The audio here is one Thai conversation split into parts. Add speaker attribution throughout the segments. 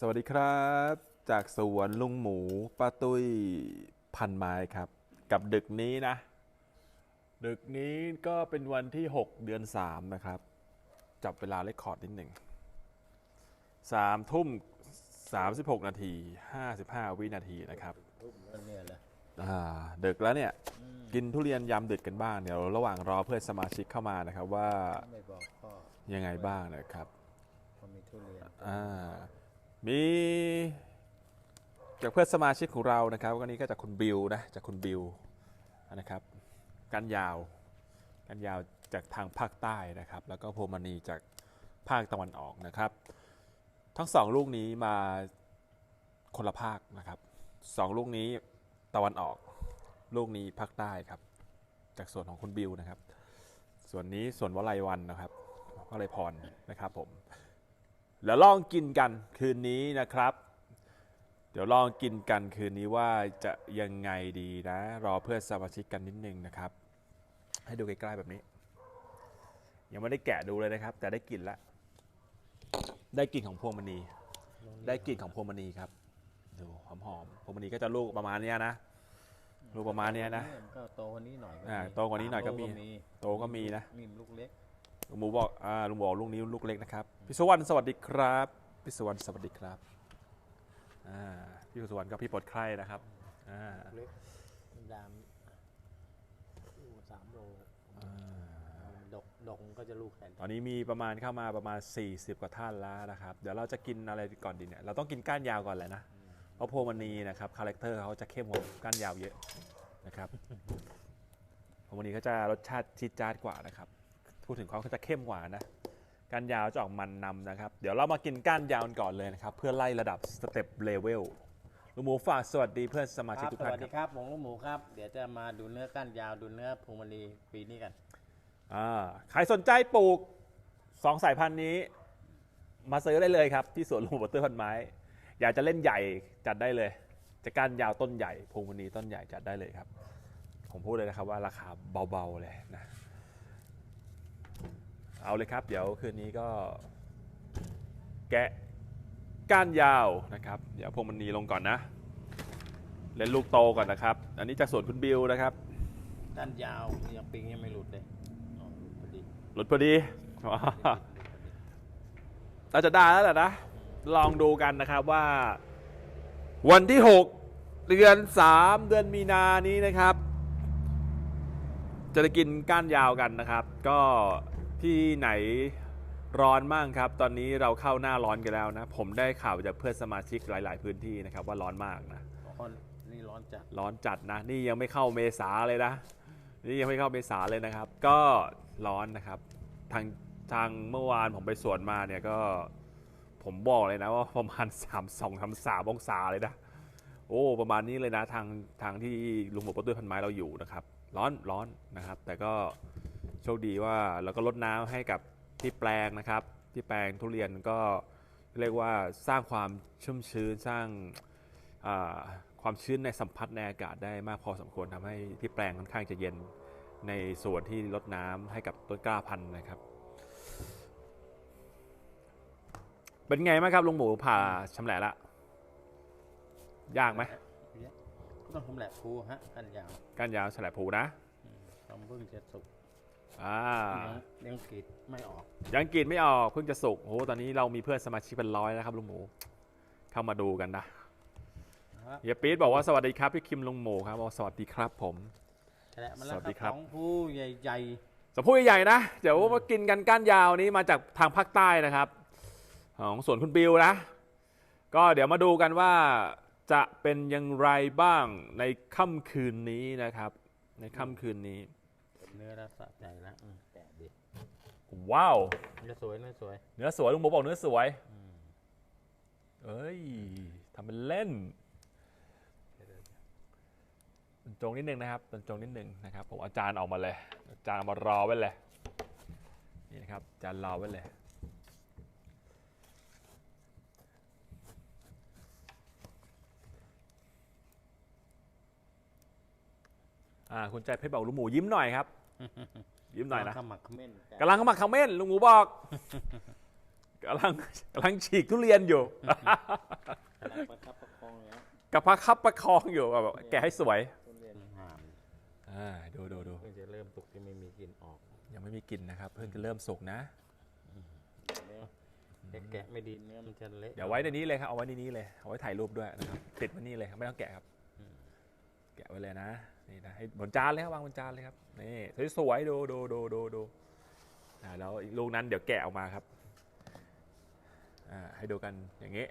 Speaker 1: สวัสดีครับ จากสวนลุงหมูป้าตุ้ยพันไม้ครับ กับดึกนี้นะ ดึกนี้ก็เป็นวันที่ 6 เดือน 3 นะครับ จับเวลาเลคคอร์ดนิดหนึ่งสามทุ่ม36นาที55วินาทีนะครับ
Speaker 2: ทุบแล้วเนี่ยแหละ
Speaker 1: อ่าดึกแล้วเนี่ย กินทุเรียนยำดึกกันบ้างเดี๋ยวระหว่างรอเพื่อนสมาชิกเข้ามานะครับว่า
Speaker 2: ไม่บอกพ่อ
Speaker 1: ยังไงบ้างนะครับ
Speaker 2: ว่ามีทุเรียน
Speaker 1: อ่า มีจากเพื่อนสมาชิกของเรานะครับวันนี้ก็จากคุณบิวนะจากคุณบิวนะครับกันยาวกันยาวจากทางภาคใต้นะครับ แล้วก็โพวมณีจากภาคตะวันออกนะครับ ทั้งสองลูกนี้มาคนละภาคนะครับสองลูกนี้ตะวันออก ลูกนี้ภาคใต้ครับ จากส่วนของคุณบิวนะครับ ส่วนนี้ส่วนวลัยวันนะครับวลัยพรนะครับผม แล้วลองกินกันคืนนี้นะครับ เดี๋ยวลองกินกันคืนนี้ว่าจะยังไงดีนะ รอเพื่อนสมาชิกกันนิดนึงนะครับ ให้ดูใกล้ๆแบบนี้ ยังไม่ได้แกะดูเลยนะครับ แต่ได้กลิ่นแล้วได้กลิ่นของพวงมณี ได้กลิ่นของพวงมณีครับ ดูหอมๆพวงมณีก็จะลูกประมาณเนี้ยนะ ลูกประมาณเนี้ยนะ
Speaker 2: ก็โตกว่านี้หน่อย
Speaker 1: อ่าโตกว่านี้หน่อยก็มี
Speaker 2: ลู
Speaker 1: โตก็มีนะ
Speaker 2: นี่ลูกเล็ก
Speaker 1: ลุงหมูบอกอ่าลุงบอกลูกนี้ลูกเล็กนะครับพี่สุวรรณสวัสดีครับพี่สุวรรณสวัสดีครับอ่าพี่สุวรรณก็พี่ปลดไข้นะครับอ่า
Speaker 2: เล็กดามลูกสามโลดกดกมันก็จะลูกแขน
Speaker 1: ตอนนี้มีประมาณเข้ามาประมาณ 40 กว่าท่านแล้วนะครับ เดี๋ยวเราจะกินอะไรก่อนดีเนี่ยเราต้องกินก้านยาวก่อนแหละนะเพราะพวงมณีนะครับคาแรคเตอร์เขาจะเข้มกว่าก้านยาวเยอะนะครับพวงมณีเขาจะรสชาติชิดจาดกว่านะครับ พูดถึงเขาเขาจะเข้มกว่านะก้านยาวจะออกมันนำนะครับ เดี๋ยวเรามากินก้านยาวกันก่อนเลยนะครับ เพื่อไล่ระดับสเต็ปเลเวลลุงหมูฝากสวัสดีเพื่อนสมา
Speaker 2: ค
Speaker 1: ชิก
Speaker 2: รับ
Speaker 1: ทุก
Speaker 2: ส
Speaker 1: ท่าน
Speaker 2: วัส
Speaker 1: ค
Speaker 2: ดี
Speaker 1: รับ
Speaker 2: ครับผมลูกหมูครับ เดี๋ยวจะมาดูเนื้อก้านยาวดูเนื้อพวงมณีปีนี้กัน
Speaker 1: อ่าใครสนใจปลูกสองสายพันธุ์นี้ มาซื้อได้เลยครับที่สวนลุงบัตเตอร์พันไม้ อยากจะเล่นใหญ่จัดได้เลย จะก้านยาวต้นใหญ่พวงมณีต้นใหญ่จัดได้เลยครับ ผมพูดเลยนะครับว่าราคาเบาๆเลยนะ เอาเลยครับ เดี๋ยวคืนนี้ก็ แกะก้านยาวนะครับ เดี๋ยวพวงมณีลงก่อนนะ เล่นลูกโตก่อนนะครับ อันนี้จากสวนคุณบิวนะครับ
Speaker 2: ก้านยาวยังปิงยังไม่หลุดเลยอ๋อหลุดพอดี
Speaker 1: หลุดพอดีเราจะได้แล้วแหละนะ ลองดูกันนะครับว่า วันที่ 6 เดือน 3 เดือนมีนานี้นะครับ จะได้กินก้านยาวกันนะครับ ก็ ที่ไหนร้อนมั่งครับ ตอนนี้เราเข้าหน้าร้อนกันแล้วนะ ผมได้ข่าวจากเพื่อนสมาชิกหลาย ๆ พื้นที่นะครับว่าร้อนมากนะ
Speaker 2: อ๋อนี่ร้อนจัด
Speaker 1: ร้อนจัดนะ นี่ยังไม่เข้าเมษาเลยนะ นี่ยังไม่เข้าเมษาเลยนะครับ ก็ร้อนนะครับ ทางทางเมื่อวานผมไปสวนมาเนี่ยก็ผมบอกเลยนะว่าประมาณ3 2 3 3องศาเลยนะ โอ้ ประมาณนี้เลยนะทางทางที่ลุงหมกประตุ้ยพันไม้เราอยู่นะครับ ร้อนร้อนนะครับ แต่ก็ โชคดีว่าเราก็ลดน้ำให้กับที่แปลงนะครับ ที่แปลงทุเรียนก็เรียกว่าสร้างความชุ่มชื้นสร้างอ่าความชื้นในสัมผัสในอากาศได้มากพอสมควรทำให้ที่แปลงค่อนข้างจะเย็นในส่วนที่ลดน้ำให้กับต้นกล้าพันธุ์นะครับ เป็นไงบ้างครับลุงหมูผ่าชำแหละละยากไหม
Speaker 2: ก็ต้องทำแหลกภูฮะก้านยาว
Speaker 1: ก้านยาวฉลบผูนะ
Speaker 2: อืมต้องเพิ่งจะสุก
Speaker 1: อ่า
Speaker 2: ยังยังกรีดไม่ออก
Speaker 1: ยังกรีดไม่ออกเพิ่งจะสุกโอ้โหตอนนี้เรามีเพื่อนสมาชิกเป็นร้อยแล้วครับลุงหมู เข้ามาดูกันนะ
Speaker 2: นะครับ
Speaker 1: เฮียปี๊ดบอกว่าสวัสดีครับพี่คิมลุงหมูครับบอกสวัสดีครับผม
Speaker 2: แฉะมาแล้ว
Speaker 1: สวัสดี
Speaker 2: ค
Speaker 1: ครั
Speaker 2: รับบสองภูใหญ่
Speaker 1: สมพูดใหญ่ๆนะ เดี๋ยวมากินกันก้านยาวนี้มาจากทางภาคใต้นะครับ ของสวนคุณบิวนะ ก็เดี๋ยวมาดูกันว่าจะเป็นอย่างไรบ้างในค่ำคืนนี้นะครับ ในค่ำคืนนี้
Speaker 2: ๆ เนื้อแล้วสะใจแล้วอืมแกะดิ
Speaker 1: ว้าว
Speaker 2: เนื้อสวยเนื้อสวย
Speaker 1: เนื้อสวยลุงโบบอกเนื้อสวย
Speaker 2: อืม
Speaker 1: เอ้ยทำเป็นเล่นบรรจงนิดนึงนะครับบรรจงนิดนึงนะครับผมอาจารย์ออกมาเลย อาจารย์เอามารอไว้เลยนี่นะครับอาจารย์รอไว้เลย อ่าคุณใจเพชรบอกลุงหมูยิ้มหน่อยครับ ยิ้มหน่อยนะ
Speaker 2: ขมักเขม้นแกะ
Speaker 1: กำลังขมักเขม้นลุงหมูบอกกำลังกำลังฉีกทุเรียนอยู่
Speaker 3: ขนาดประคับประคองแล้ว
Speaker 1: กับพักคับประคองอยู่แบบแกะให้สวย
Speaker 3: ทุเรียนหาม
Speaker 1: อ่าดูดูดู
Speaker 3: เพิ่งจะเริ่มสุกที่ไม่มีกลิ่นออก
Speaker 1: ยังไม่มีกลิ่นนะครับ เพิ่งจะเริ่มสุกนะ
Speaker 3: เนื้อแต่แกะไม่ดีเนื้อมันจะเละ
Speaker 1: เดี๋ยวไว้ในนี้เลยครับเอาไว้ในนี้เลยเอาไว้ถ่ายรูปด้วยนะครับติดไว้นี่เลยไม่ต้องแกะครับ แกะไว้เลยนะ นี่นะให้บนจานเลยครับวางบนจานเลยครับนี่สวยๆดูดูดูดูดูอ่าแล้วอีกลูกนั้นเดี๋ยวแกะออกมาครับอ่าให้ดูกันอย่างงี้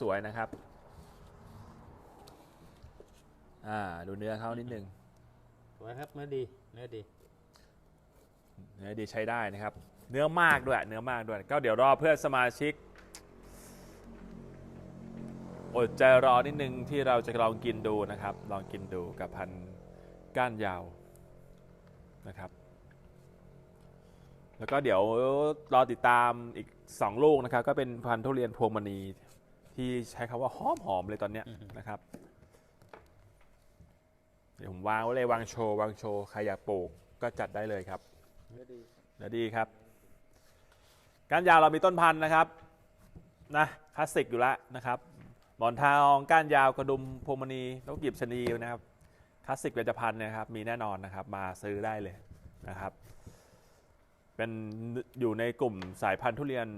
Speaker 1: สวยๆนะครับอ่าดูเนื้อเขานิดนึง
Speaker 3: สวยครับเนื้อดีเนื้อดี
Speaker 1: เนื้อดีใช้ได้นะครับ เนื้อมากด้วยเนื้อมากด้วยก็เดี๋ยวรอเพื่อนสมาชิกอดใจรอนิดนึงที่เราจะลองกินดูนะครับ ลองกินดูกับพันธุ์ ก้านยาวนะครับ แล้วก็เดี๋ยวรอติดตามอีก 2 ลูกนะครับ ก็เป็นพันธุ์ทุเรียนพวงมณีที่ใช้คำว่าหอมหอมๆเลยตอนเนี้ยนะครับ เดี๋ยวผมวางไว้เลยวางโชว์วางโชว์ใครอยากปลูกก็จัดได้เลยครับ
Speaker 3: เนื้อดี
Speaker 1: เดี๋ยวดีครับก้านยาวเรามีต้นพันธุ์นะครับนะคลาสสิกอยู่แล้วนะครับหมอนทองก้านยาวกระดุมพวงมณีนกหยิบชะนีนะครับค ลาสสิกเวชพันธ์นะครับมีแน่นอนนะครับมาซื้อได้เลยนะครับ เป็นอยู่ในกลุ่มสายพันธุ์ทุเรียน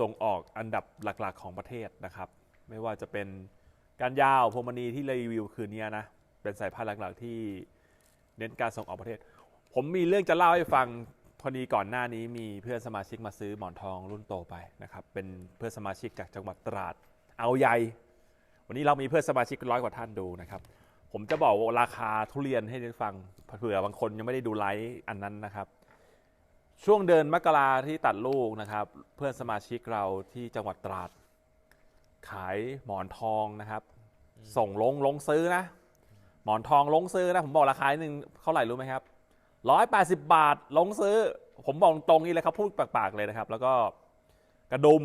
Speaker 1: ส่งออกอันดับหลักๆ ของประเทศนะครับ ไม่ว่าจะเป็นกานยาวพวงมณีที่รีวิวคืนนี้นะเป็นสายพันธุ์หลักๆที่เน้นการส่งออกประเทศ ผมมีเรื่องจะเล่าให้ฟังพอดีก่อนหน้านี้มีเพื่อนสมาชิกมาซื้อหมอนทองรุ่นโตไปนะครับเป็นเพื่อนสมาชิกจากจังหวัดตราดเอาใหญ่ วันนี้เรามีเพื่อนสมาชิกร้อยกว่าท่านดูนะครับ ผมจะบอกว่าราคาทุเรียนให้ได้ฟังเผื่อบางคนยังไม่ได้ดูไลฟ์อันนั้นนะครับ ช่วงเดือนมกราที่ตัดลูกนะครับ เพื่อนสมาชิกเราที่จังหวัดตราด ขายหมอนทองนะครับ ส่งลงลงซื้อนะ หมอนทองลงซื้อนะ ผมบอกราคาหนึ่งเท่าไหร่รู้ไหมครับร้อยแปดสิบาทลงซื้อ ผมบอกตรงนี้เลยครับพูดปากๆเลยนะครับ แล้วก็กระดุม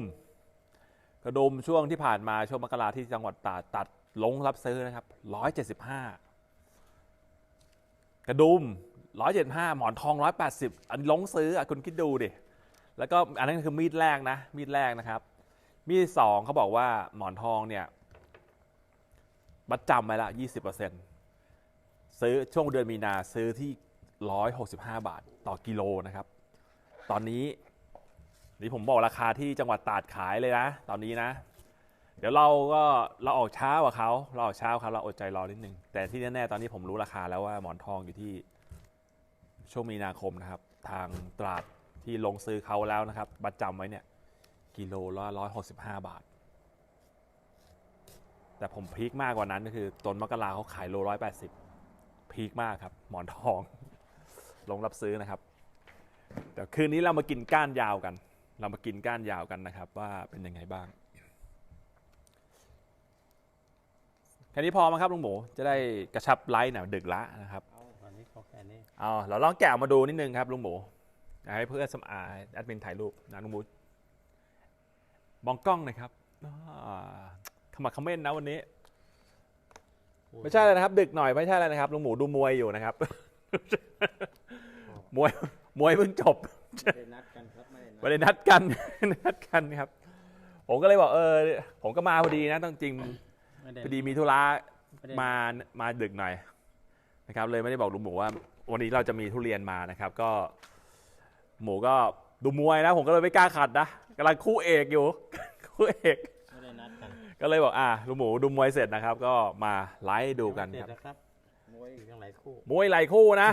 Speaker 1: กระดุมช่วงที่ผ่านมาช่วงมกราที่จังหวัดตราดตัด ลงรับซื้อนะครับร้อยเจ็ดสิบห้ากระดุมร้อยเจ็ดห้าหมอนทองร้อยแปดสิบอันลงซื้ออะคุณคิดดูดิ แล้วก็อันนั้นคือมีดแรกนะ มีดแรกนะครับ มีดสองเขาบอกว่าหมอนทองเนี่ยมัดจำไว้ละยี่สิบเปอร์เซ็นต์ซื้อช่วงเดือนมีนาซื้อที่ร้อยหกสิบห้าบาทต่อกิโลนะครับ ตอนนี้นี่ผมบอกราคาที่จังหวัดตราดขายเลยนะ ตอนนี้นะ เดี๋ยวเราก็เราออกเช้ากว่าเขาเราออกเช้าครับเราอดใจรอนิดนึงแต่ที่แน่ๆตอนนี้ผมรู้ราคาแล้วว่าหมอนทองอยู่ที่ช่วงมีนาคมนะครับ ทางตราดที่ลงซื้อเขาแล้วนะครับบัตรจำไว้เนี่ย กิโลละร้อยหกสิบห้าบาท แต่ผมพีคมากกว่านั้นก็คือต้นมกราเขาขายโลร้อยแปดสิบพีคมากครับ หมอนทอง ลงรับซื้อนะครับเดี๋ยวคืนนี้เรามากินก้านยาวกัน เรามากินก้านยาวกันนะครับ ว่าเป็นยังไงบ้าง ค่นี้พอไหมครับลุงหมูจะได้กระชับไลฟ์หน่อยดึกละนะครับ
Speaker 3: เอาตอนนี้เขาแค่นี้
Speaker 1: เอาเราลองแกะมาดูนิดนึงครับลุงหมูอยากให้เพื่อนสมอาแอดมินถ่ายรูปนะลุงหมูมองกล้องหน่อยครับอ่าขมักเขม้นนะวันนี้ ไม่ใช่เลยนะครับ ดึกหน่อยไม่ใช่เลยนะครับลุงหมูดูมวยอยู่นะครับ มวยมวยเพิ่งจบ
Speaker 3: ไม่ได้นัดกันครับไม่ได้นัด
Speaker 1: ไม่ได้นัดกันนัดกันครับ ผมก็เลยบอกเออ ผมก็มาพอดีนะต้องจริง
Speaker 3: ไม่ได้
Speaker 1: พอดีมีธุระ
Speaker 3: ไม่ได้
Speaker 1: มามาดึกหน่อยนะครับเลยไม่ได้บอกลุงหมูว่า วันนี้เราจะมีทุเรียนมานะครับ ก็ หมูก็ดูมวยนะ ผมก็เลยไม่กล้าขัดนะกำลังคู่เอกอยู่ คู่เอก
Speaker 3: ไม่ได้นัดกัน
Speaker 1: ก็เลยบอกอะลุงหมูดูมวยเสร็จนะครับ ก็มาไลฟ์ดูกัน
Speaker 3: เสร็
Speaker 1: ค
Speaker 3: จ
Speaker 1: รับ
Speaker 3: แล้วครับมวยอีกทั้งหลายคู่
Speaker 1: มวยไหลคู่นะ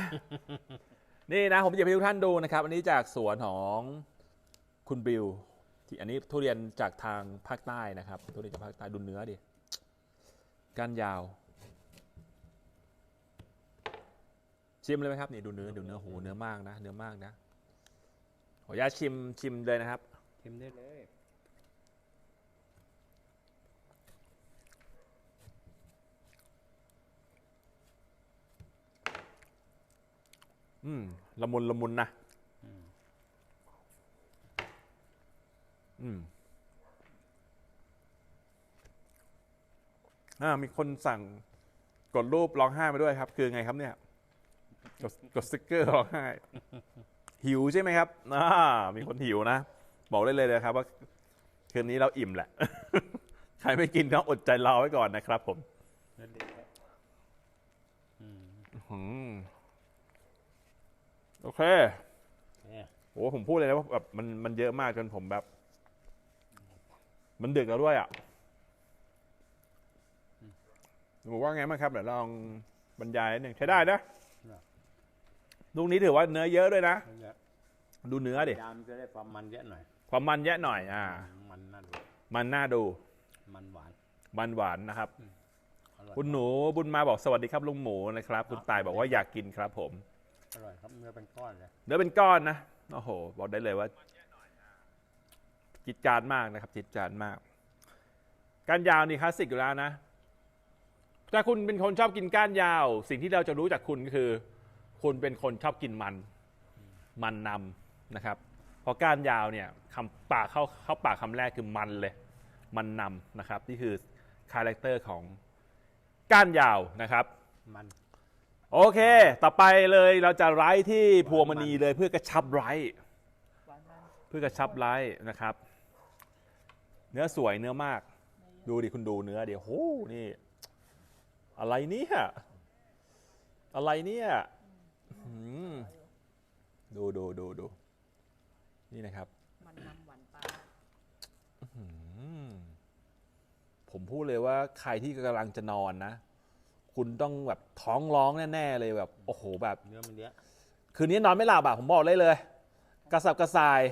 Speaker 1: นี่นะ ผมจะให้ทุกท่านดูนะครับ อันนี้จากสวนของคุณบิวที่อันนี้ทุเรียนจากทางภาคใต้นะครับ ทุเรียนจากภาคใต้ดูเนื้อดิ ก้านยาวชิมเลยไหมครับนี่ดูเนื้อดูเนื้อโหเนื้อมากนะเนื้อมากนะขออนุญาตชิมชิมเลยนะครับ
Speaker 3: ชิมได้เลย
Speaker 1: อืมละมุนละมุนนะ
Speaker 3: อืม
Speaker 1: อืมอ่ามีคนสั่งกดรูปร้องไห้มาด้วยครับ คือไงครับเนี่ย กดกดสติกเกอร์ร้องไห้ หิวใช่ไหมครับอ่ามีคนหิวนะ บอกได้เลยนะครับ ว่าคืนนี้เราอิ่มแหละ ใครไม่กินก็อดใจรอไว้ก่อนนะครับ ผม
Speaker 3: นั่นดีครับอืม
Speaker 1: อืมโอเค
Speaker 3: เนี่ย
Speaker 1: โอ้ผมพูดเลยนะว่าแบบมันมันเยอะมากจนผมแบบ มันดึกแล้วด้วยอะ บอกว่าไงบ้างครับเดี๋ยวลองบรรยายนิดหนึ่งใช้ได้นะลูกนี้ถือว่าเนื้อเยอะด้วยนะ
Speaker 3: มันจะ
Speaker 1: ดูเนื้อดิ
Speaker 3: ยามจะได้ความมันเยอะหน่อย
Speaker 1: ความมันเยอะหน่อย อ่า
Speaker 3: มันน่าดู
Speaker 1: มันน่าดู
Speaker 3: มันหวาน
Speaker 1: มันหวานนะครับ
Speaker 3: อร่อย
Speaker 1: คุณหนูบุญมาบอกสวัสดีครับลุงหมูนะครับ คุณตายบอกว่าอยากกินครับ ผม
Speaker 3: อร่อยครับเนื้อเป็นก้อนเลย
Speaker 1: เนื้อเป็นก้อนนะ โอ้โห บอกได้เลยว่า จิตจานมากนะครับ จิตจานมากก้านยาวนี่คลาสสิกอยู่แล้วนะ ถ้าคุณเป็นคนชอบกินก้านยาว สิ่งที่เราจะรู้จากคุณก็คือ คุณเป็นคนชอบกินมัน มันนำนะครับเพราะก้านยาวเนี่ยคำปากเข้าเข้าปากคำแรกคือมันเลย มันนำนะครับ นี่คือคาแรคเตอร์ของก้านยาวนะครับ
Speaker 3: มัน
Speaker 1: โอเค ต่อไปเลยเราจะไลฟ์ที่พวงมณีเลยเพื่อกระชับไลฟ์
Speaker 4: หวานมัน
Speaker 1: เพื่อกระชับไลฟ์นะครับ เนื้อสวยเนื้อมาก ดูดิคุณดูเนื้อเดี๋ยวโหนี่ อะไรเนี่ย อะไรเนี่ยหืมดูดูดูดูนี่นะครับ
Speaker 4: มันนำหวานปลา
Speaker 1: อืมผมพูดเลยว่าใครที่กำลังจะนอนนะ คุณต้องแบบท้องร้องแน่ๆเลยแบบ โอ้โหแบบ
Speaker 3: เนื้อมันเยอะ
Speaker 1: คืนนี้นอนไม่หลับอะผมบอกเลยเลย กระสับกระส่าย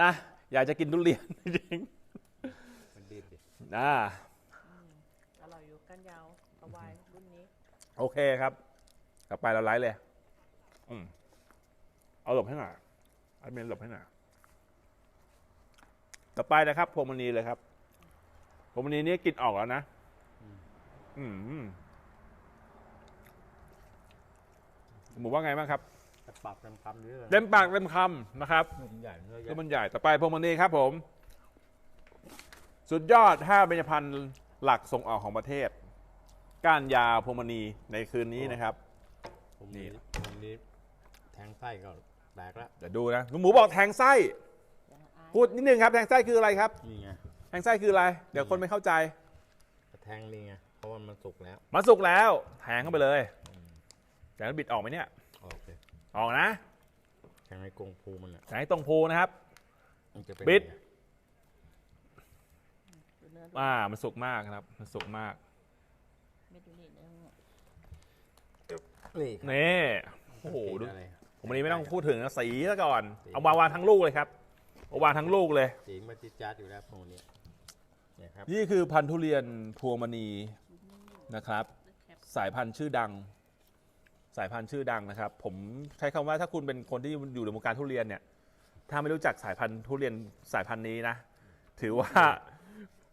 Speaker 1: นะ อยากจะกินทุเรียนจริง
Speaker 3: มันดีดิ
Speaker 1: ๆอ่า
Speaker 4: อืมอร่อยอยู่กันยาวตะวายรุ่นนี้
Speaker 1: โอเคครับ กลับไปเราไลฟ์เลย อืมเอาหลบให้หน่อยไอ้เมนหลบให้หน่อยต่อไปนะครับพวงมณีเลยครับพวงมณีนี่กินออกแล้วนะอืมหมูว่าไงบ้างครับ
Speaker 3: แต่ปากเต็มคำเยอะ
Speaker 1: เต็มปากเต็มคำนะครับ
Speaker 3: เนื้อมันใหญ่เนื้อเย
Speaker 1: แล้ว
Speaker 3: อะ
Speaker 1: มันใหญ่ต่อไปพวงมณีครับผม สุดยอดห้าเบญจพรรณหลักส่งออกของประเทศ ก้านยาวพวงมณีในคืนนี้นะครับ
Speaker 3: ผม
Speaker 1: นี่
Speaker 3: นี้ผมนี้แทงไส้ก็แตกแล้ว
Speaker 1: เดี๋ยวดูนะลุงหมูบอกแทงไส้
Speaker 4: ยังอาย
Speaker 1: พูดนิดนึงครับ แทงไส้คืออะไรครับ
Speaker 3: นี่ไง
Speaker 1: แทงไส้คืออะไร เดี๋ยวคนไม่เข้าใจ
Speaker 3: แทงนี่ไงเพราะว่ามันสุกแล้ว
Speaker 1: มันสุกแล้ว แทงเข้าไปเลย แต่มันบิดออกไหมเนี่ย
Speaker 3: โอเค
Speaker 1: ออกนะ
Speaker 3: แทงในกรงภูมันอะ
Speaker 1: แทงให้ตรงภูนะครับ
Speaker 3: มันจะเป็น
Speaker 1: บิด
Speaker 3: ยังไง
Speaker 4: ดูเนื้อดู
Speaker 1: อ่ามันสุกมากครับ มันสุกมาก
Speaker 4: เม็ดดูนี่เนื้อ
Speaker 3: นี่
Speaker 1: นี่โอ้โหดู
Speaker 3: สีอะไร
Speaker 1: ผมวันนี้ไม่ต้องพูดถึงนะสีซะก่อน เอาวางวางทั้งลูกเลยครับเอาวางทั้งลูกเลย
Speaker 3: สีมันจิดจัดอยู่แล้วพวกนี้เนี่ยครับ
Speaker 1: นี่คือพันธุ์ทุเรียนพวงมณีนะครับ
Speaker 4: แคป
Speaker 1: สายพันธุ์ชื่อดัง สายพันธุ์ชื่อดังนะครับ ผมใช้คำว่าถ้าคุณเป็นคนที่อยู่ในวงการทุเรียนเนี่ย ถ้าไม่รู้จักสายพันธุ์ทุเรียนสายพันธุ์นี้นะ ถือว่า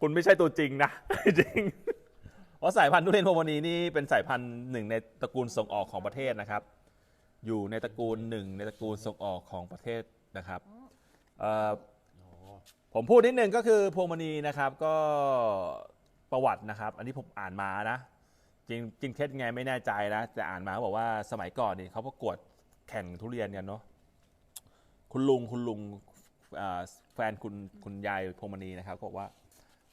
Speaker 1: คุณไม่ใช่ตัวจริงนะ จริง เพราะสายพันธุ์ทุเรียนพวงมณีนี่เป็นสายพันธุ์หนึ่งในตระกูลส่งออกของประเทศนะครับ อยู่ในตระกูลหนึ่งในตระกูลส่งออกของประเทศนะครับเอ่อผมพูดนิดนึงก็คือพวงมณีนะครับก็ประวัตินะครับ อันนี้ผมอ่านมานะจริงจริงเท็จไงไม่แน่ใจนะแต่อ่านมาเขาบอกว่าสมัยก่อนนี่เขาประกวดแข่งทุเรียนกันเนาะคุณลุงคุณลุงแฟนคุณคุณยายพวงมณีนะครับก็บอกว่า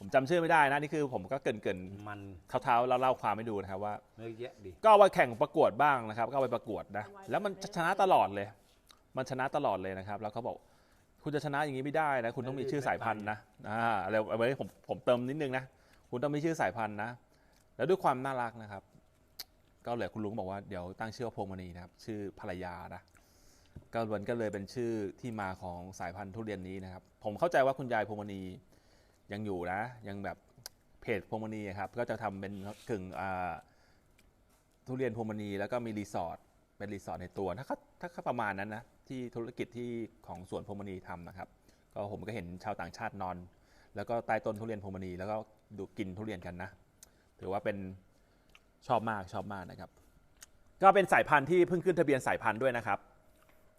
Speaker 1: ผมจำชื่อไม่ได้นะ นี่คือผมก็เกรินเกิน
Speaker 3: มัน
Speaker 1: ๆเท้าๆแล้วเล่าความให้ดูนะครับว่า
Speaker 3: เนื้อเยอะดิ
Speaker 1: ก็เอาไปแข่งประกวดบ้างนะครับ ก็เอาไปประกวดนะ แล้วมันชนะตลอดเลย มันชนะตลอดเลยนะครับ แล้วเขาบอก คุณจะชนะอย่างนี้ไม่ได้นะ คุณต้องมีชื่อสายพันธุ์นะ อ่าอะไรเอาไว้ผมผมเติมนิดนึงนะ คุณต้องมีชื่อสายพันธุ์นะ แล้วด้วยความน่ารักนะครับ ก็เลยคุณลุงบอกว่าเดี๋ยวตั้งชื่อว่าพวงมณีนะครับ ชื่อภรรยานะ ก็มันก็เลยเป็นชื่อที่มาของสายพันธุ์ทุเรียนนี้นะครับ ผมเข้าใจว่าคุณยายพวงมณี ยังอยู่นะ ยังแบบเพจพวงมณีครับ ก็จะทำเป็นกึ่งทุเรียนพวงมณีแล้วก็มีรีสอร์ทเป็นรีสอร์ทในตัวถ้าถ้าประมาณนั้นนะที่ธุรกิจที่ของสวนพวงมณีทำนะครับ ก็ผมก็เห็นชาวต่างชาตินอน แล้วก็ใต้ต้นทุเรียนพวงมณีแล้วก็ดูกินทุเรียนกันนะถือว่าเป็นชอบมากชอบมากนะครับ ก็เป็นสายพันธุ์ที่เพิ่งขึ้นทะเบียนสายพันธุ์ด้วยนะครับ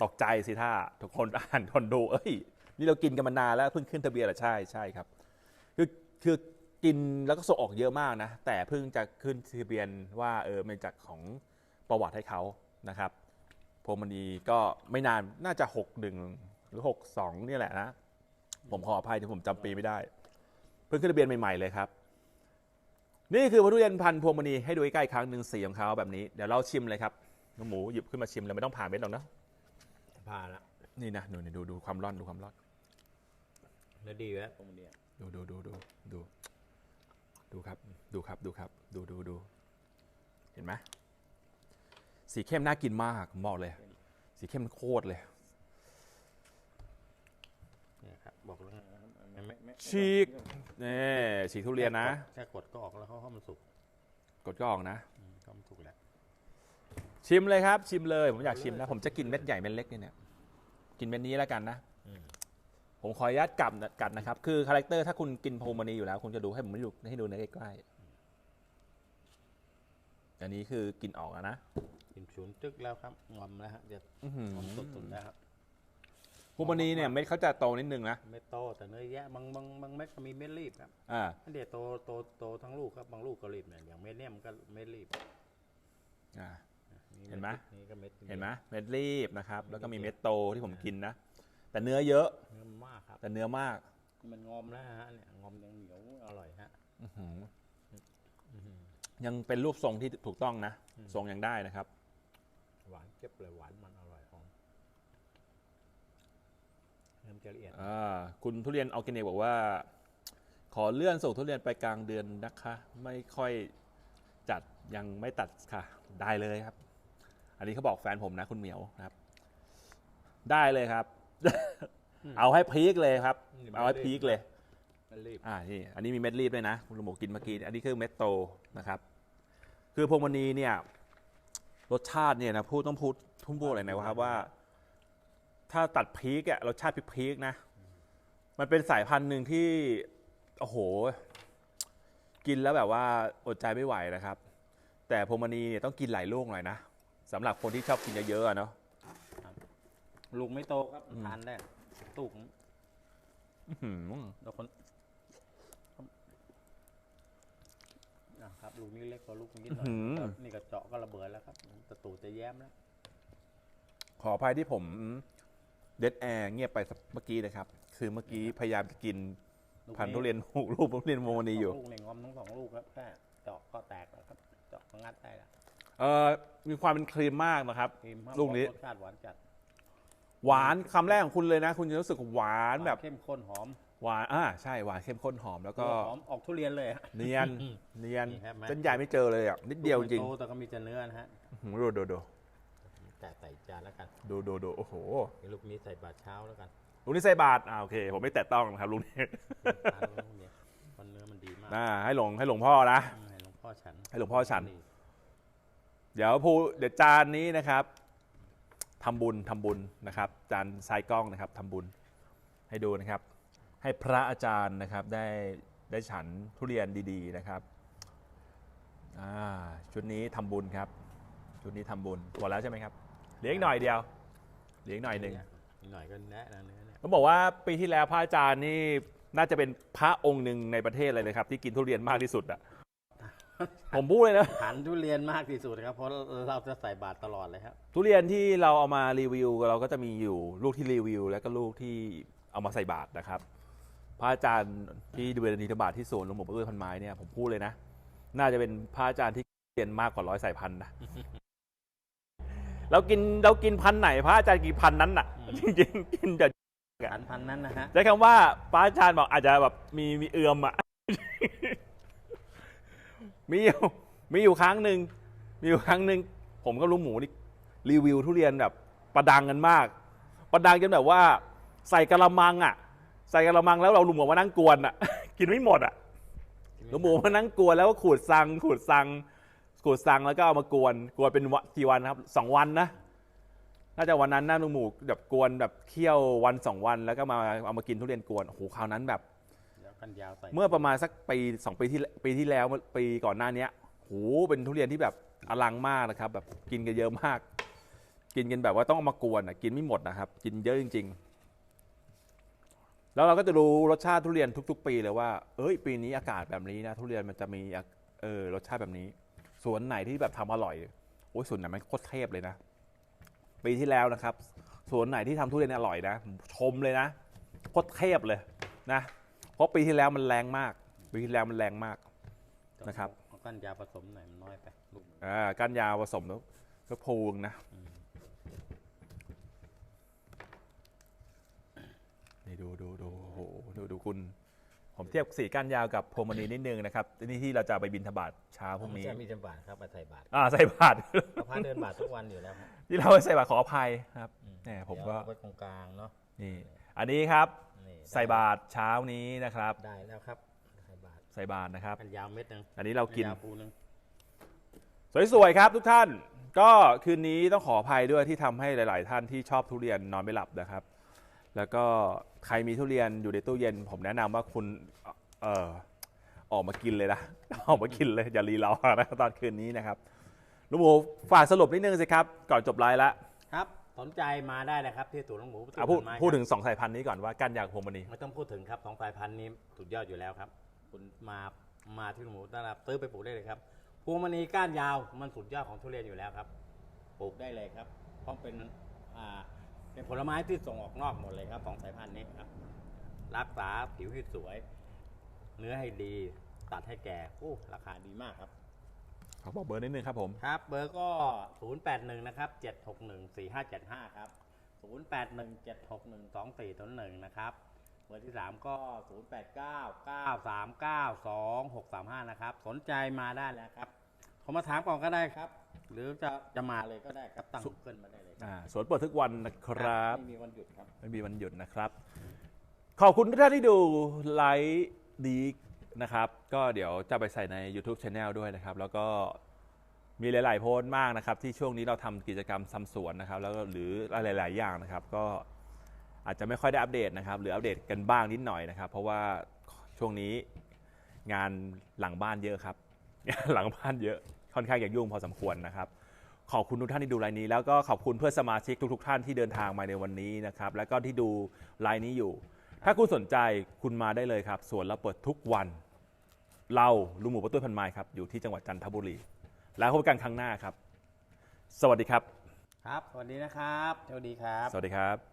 Speaker 1: ตกใจสิท่าทุกคนอ่านทนดูเอ้ยนี่เรากินกันมานานแล้วเพิ่งขึ้นทะเบียนเหรอใช่ใช่ครับ คือคือกินแล้วก็ส่งออกเยอะมากนะ แต่เพิ่งจะขึ้นทะเบียนว่าเออเป็นจากของประวัติให้เขานะครับพวงมณีก็ไม่นานน่าจะ 6 1 หรือ 6 2เนี่ยแหละนะ ผมขออภัยที่ผมจำปีไม่ได้พิ่งขึ้นทะเบียนใหม่ๆเลยครับ นี่คือทุเรียนพันธุ์พวงมณีให้ดูใกล้ๆอีกครั้งหนึ่งสีของเขาแบบนี้เดี๋ยวเราชิมเลยครับน้องหมูหยิบขึ้นมาชิมเลยไม่ต้องผ่าเม็ดหรอกนะ
Speaker 2: ผ่านละ
Speaker 1: นี่นะดูนี่ดูดูความร้อนดูความร้อน
Speaker 2: เนื้อดีอยู่แล้ว
Speaker 3: ตรงเนี้ย
Speaker 1: ดูดูดูดูดูดูครับดูครับดูครับดูดูดูเห็นไหมสีเข้มน่ากินมากผมบอกเลย สีเข้มโคตรเลย
Speaker 2: เนี่ยครับบอกแล้วไงไม่ไม่ไม่
Speaker 1: ฉีกนี่ฉีกทุเรียนนะ
Speaker 2: แค่กดก็ออกแล้วเขาเขามันสุก
Speaker 1: กดก็ออกนะ
Speaker 2: อืมก็มันสุกแล้ว
Speaker 1: ชิมเลยครับ ชิมเลย ผมอยากชิมนะผมจะกินเม็ดใหญ่เม็ดเล็กเนี่ยเนี่ยกินเม็ดนี้แล้วกันนะ
Speaker 2: อืม
Speaker 1: ผมขออนุญาตกลับกัดนะครับ คือคาแรคเตอร์ถ้าคุณกินโพมานีอยู่แล้ว คุณจะดูให้ผมให้ดูให้ดูในใกล้ๆอันนี้คือกินออกแล้วนะ
Speaker 2: กินศูนย์จึกแล้วครับงอมแล้วฮะจะ
Speaker 1: อื้อหือง
Speaker 2: อมสุดๆแล้วครับ
Speaker 1: โพมานีเนี่ยเม็ดเขาจะโตนิดนึงนะ
Speaker 2: ไม่โตแต่เนื้อแยะบางบางบางเม็ดก็มีเม็ดรีบครับ
Speaker 1: อ่า
Speaker 2: อันเดียวโตโตโตทั้งลูกครับบางลูกก็รีบเนี่ยอย่างเม็ดเนี่ยมันก็เม็ดรีบ
Speaker 1: อ่า
Speaker 2: นี่
Speaker 1: เห็นไหม
Speaker 2: นี่ก็เม็ด
Speaker 1: เห็นไหมเม็ดรีบนะครับ แล้วก็มีเม็ดโตที่ผมกินนะ แต่เนื้อเยอะ
Speaker 2: เนื้อมากครับ
Speaker 1: แต่เนื้อมาก
Speaker 2: มันงอมแล้วฮะเนี่ยงอมยังเหนียวอร่อยฮะ
Speaker 1: อื้อหือยังเป็นรูปทรงที่ถูกต้องนะ ทรงยังได้นะครับ
Speaker 2: หวานเจ็บเลยหวานมันอร่อยหอมเริ่มจะละเอียด
Speaker 1: อ่าคุณทุเรียนออร์แกนิกบอกว่า ขอเลื่อนส่งทุเรียนไปกลางเดือนนะคะ ไม่ค่อยจัดยังไม่ตัดค่ะ ได้เลยครับ อันนี้เขาบอกแฟนผมนะ คุณเหมียวนะครับ ได้เลยครับ เอาให้พีคเลยครับ เอาให้พีคเลย
Speaker 2: มันรีบ
Speaker 1: อ่านี่อันนี้มีเม็ดรีบด้วยนะคุณลุงหมูกินเมื่อกี้อันนี้คือเม็ดโตนะครับ คือพวงมณีเนี่ย รสชาติเนี่ยนะพูดต้องพูดทุ่มพูดเลยนะครับว่า ถ้าตัดพีกอะรสชาติพีกๆนะ มันเป็นสายพันธุ์หนึ่งที่โอ้โห กินแล้วแบบว่าอดใจไม่ไหวนะครับ แต่พวงมณีเนี่ยต้องกินหลายลูกหน่อยนะสำหรับคนที่ชอบกินเยอะๆอะเนาะ
Speaker 2: ลูกไม่โตครับทานได้ตุก
Speaker 1: อื้อหือ
Speaker 2: แล้วคนอะครับลูกนี้เล็กกว่าลูกนี้หน่อยแล้วนี่ก็เจาะก็ระเบิดแล้วครับตะตูจะแย้มแล้ว
Speaker 1: ขออภัยที่ผมเดดแอร์เงียบไปสักเมื่อกี้นะครับ คือเมื่อกี้พยายามจะกิน
Speaker 2: ลูก
Speaker 1: พันธุ์ทุเรียนหกลูกทุเรียนโมนีอยู่
Speaker 2: สงลูกในงอมทั้งสองลูกครับแค่เจาะก็แตกแล้วครับ เจาะก็งัดได้แล้ว
Speaker 1: เอ่อมีความเป็นครีมมากนะครับ
Speaker 2: ครีมครับ
Speaker 1: ลูกนี้
Speaker 2: รสชาติหวานจัด
Speaker 1: หวานคำแรกของคุณเลยนะ คุณจะรู้สึกหวานแบบ
Speaker 2: เข้มข้นหอม
Speaker 1: หวานอ่าใช่หวานเข้มข้นหอมแล้วก็
Speaker 2: หอมออกทุเรียนเลยฮะ
Speaker 1: เนียนเนียน
Speaker 2: นี่ครับแม่
Speaker 1: เส้นใหญ่ไม่เจอเลยอะนิดเดียวจริง
Speaker 2: ลูกไม่โตแต่ก็มีแต่เนื้อนะฮะ
Speaker 1: ๆอื้อหือดูดูดู
Speaker 2: แต่ใส่จานแล้วกัน
Speaker 1: ดูดูดูโอ้โห
Speaker 2: นี่ลูกนี้ใส่บาทเช้าแล้วกัน
Speaker 1: ลุงนี่ใส่บาทอ่าโอเค ผมไม่แตะต้องนะครับลุงนี่
Speaker 2: ทานลูกนี้มันเนื้อมันดีมาก
Speaker 1: อ่าให้หลวงให้หลวงพ่อนะ
Speaker 2: อืมให้หลวงพ่อฉัน
Speaker 1: ให้หลวงพ่อฉันเดี๋ยวภูเดี๋ยวจานนี้นะครับ ทำบุญทำบุญนะครับจานทรายกล้องนะครับทำบุญให้ดูนะครับ ให้พระอาจารย์นะครับได้ได้ฉันทุเรียนดีๆนะครับอ่าชุดนี้ทำบุญครับ ชุดนี้ทำบุญหมดแล้วใช่ไหมครับเหลืออีกหน่อยเดียวเหลืออีกหน่อยหนึ่ง
Speaker 2: อีกหน่อยก็แนะนะเนื้อเนี่ย
Speaker 1: ต้องบอกว่าปีที่แล้วพระอาจารย์นี่น่าจะเป็นพระองค์หนึ่งในประเทศเลยนะครับ ที่กินทุเรียนมากที่สุดอะ ผมพูดเลยนะ
Speaker 2: ทานทุเรียนมากที่สุดครับเพราะเราจะใส่บาตรตลอดเลยครับ
Speaker 1: ทุเรียนที่เราเอามารีวิว เราก็จะมีอยู่ลูกที่รีวิว แล้วก็ลูกที่เอามาใส่บาตรนะครับ พระอาจารย์ที่ดูเรนีธบาตที่สวนหลวงปู่เอื้อพันไม้เนี่ยผมพูดเลยนะ น่าจะเป็นพระอาจารย์ที่เรียนมากกว่าร้อยสายพันธุ์นะ เรากินเรากินพันธุ์ไหน พระอาจารย์กี่พันธุ์นั้นน่ะ จริงๆกินแต่
Speaker 2: ขันพันนั้นนะฮะ
Speaker 1: ใช้คำว่าพระอาจารย์บอกอาจจะแบบมีมีเอือมอะ มีอยู่มีอยู่ครั้งหนึ่งมีอยู่ครั้งหนึ่งผมก็ลุงหมูนี่รีวิวทุเรียนแบบประดังกันมาก ประดังจนแบบว่า ใส่กระมังอะ ใส่กระมังแล้วเราลุงหมูมานั่งกวนอะ กินไม่หมดอะลุงหมูมานั่งกวนแล้วก็ขูดซังขูดซังขูดซังแล้วก็เอามากวนกวนเป็นวันกี่วันครับสองวันนะน่าจะวันนั้นน่าลุงหมูแบบกวนแบบเคี่ยววันสองวันแล้วก็มาเอามากินทุเรียนกวนโอ้โหคราวนั้นแบบ
Speaker 2: เดี๋ยวกันยาวใส่
Speaker 1: เมื่อประมาณสักปีสองปีที่ปีที่แล้วปีก่อนหน้าเนี้ยโหเป็นทุเรียนที่แบบอลังมากนะครับ แบบกินกันเยอะมาก กินกันแบบว่าต้องเอามากวนอะกินไม่หมดนะครับ กินเยอะจริง ๆ แล้วเราก็จะรู้รสชาติทุเรียนทุก ๆ ปีเลยว่า เอ้ย ปีนี้อากาศแบบนี้นะทุเรียนมันจะมีเออรสชาติแบบนี้สวนไหนที่แบบทำอร่อยโอ้ยสวนไหนมันโคตรเทพเลยนะ ปีที่แล้วนะครับสวนไหนที่ทำทุเรียนอร่อยนะ ชมเลยนะโคตรเทพเลยนะ เพราะปีที่แล้วมันแรงมากวิธีแล้วมันแรงมากนะครับ
Speaker 2: เอาก้านยาวผสมหน่อยมันน้อยไปลูกหนึ่ง
Speaker 1: อ่าก้านยาวผสมแล้วก็พูงนะนี่ดูดูดูโอ้โหดูดูคุณ ผมเทียบสีก้านยาวกับพวงมณีนิดนึงนะครับนี่ที่เราจะไปบินทบาทเช้าพรุ่งนี้
Speaker 5: จะมีจำบาทครับมาใส่บาท
Speaker 1: อ่าใส่บาตร
Speaker 5: พระเดินบาททุกวันอยู่แล้วครับ
Speaker 1: ที่เราไปใส่บาตรขออภัยครับ
Speaker 5: อื
Speaker 1: แหมผมก็
Speaker 5: เดี๋ยวเอาไว้ตรงกลางเนาะ
Speaker 1: นี่อันนี้ครับ
Speaker 5: นี่
Speaker 1: ใส่บาตรเช้านี้นะครับ
Speaker 5: ได้แล้วครับใส่บาท
Speaker 1: ใส่บาตรนะครับ
Speaker 2: ก้านยาวเม็ดหนึง
Speaker 1: อันนี้เรากิน
Speaker 2: ยาวปูหนึง
Speaker 1: สวยๆครับทุกท่าน ก็คืนนี้ต้องขออภัยด้วยที่ทำให้หลาย ๆ ท่านที่ชอบทุเรียนนอนไม่หลับนะครับ แล้วก็ใครมีทุเรียนอยู่ในตู้เย็น ผมแนะนำว่าคุณเออออกมากินเลยนะ ออกมากินเลยอย่ารีรอนะตอนคืนนี้นะครับลุงหมูฝากสรุปนิดนึงสิครับ ก่อนจบไลฟ์ละ
Speaker 2: ครับ สนใจมาได้นะครับที่ศูนย์หลวงหมู
Speaker 1: อะพูด
Speaker 2: ต้นไม้ครับ
Speaker 1: พูดถึงสองสายพันธุ์นี้ก่อนว่าก้านยางพวงมณี
Speaker 2: ไม่ต้องพูดถึงครับสองสายพันธุ์นี้สุดยอดอยู่แล้วครับ คุณมามาที่หลวงหมูต้อนรับซื้อไปปลูกได้เลยครับพวงมณีก้านยาวมันสุดยอดของทุเรียนอยู่แล้วครับ ปลูกได้เลยครับเพราะเป็นอ่าเป็นผลไม้ที่ส่งออกนอกหมดเลยครับสองสายพันธุ์นี้ครับ รักษาผิวให้สวย เนื้อให้ดี ตัดให้แก่โอ้ราคาดีมากครับ
Speaker 1: ขอบอกเบอร์นิดนึงครับผม
Speaker 2: ครับ เบอร์ก็ 081 นะครับ 761 4575 ครับ 081 761 2401นะครับ เบอร์ที่ 3 ก็ 089 939 2635 นะครับ สนใจมาได้แล้วครับโทรมาถามก่อนก็ได้ครับ หรือจะจะมาเลยก็ได้ครับตั้งเกินมาได้เลยครับ
Speaker 1: อ่าสวนเปิดทุกวันนะครับ
Speaker 2: ไม่มีวันหยุดครับ
Speaker 1: ไม่มีวันหยุดนะครับ ขอบคุณทุกท่านที่ดูไลฟ์ดี นะครับ ก็เดี๋ยวจะไปใส่ใน YouTube Channel ด้วยนะครับ แล้วก็มีหลาย ๆ โพสต์มากนะครับ ที่ช่วงนี้เราทำกิจกรรมทำสวนนะครับ แล้วก็หรือหลาย ๆ อย่างนะครับ ก็อาจจะไม่ค่อยได้อัปเดตนะครับ หรืออัปเดตกันบ้างนิดหน่อยนะครับ เพราะว่าช่วงนี้งานหลังบ้านเยอะครับ หลังบ้านเยอะค่อนข้างอยากยุ่งพอสมควรนะครับ ขอบคุณทุกท่านที่ดูไลน์นี้ แล้วก็ขอบคุณเพื่อนสมาชิกทุก ๆ ท่านที่เดินทางมาในวันนี้นะครับ แล้วก็ที่ดูไลน์นี้อยู่ ถ้าคุณสนใจคุณมาได้เลยครับ สวนเราเปิดทุกวัน เราลุงหมูประตูพันไม้ครับ อยู่ที่จังหวัดจันทบุรี แล้วพบกันครั้งหน้าครับ สวัสดีครับ
Speaker 2: ครับ สวัสดีนะครับสวัสดีครับ
Speaker 1: สวัสดีครับ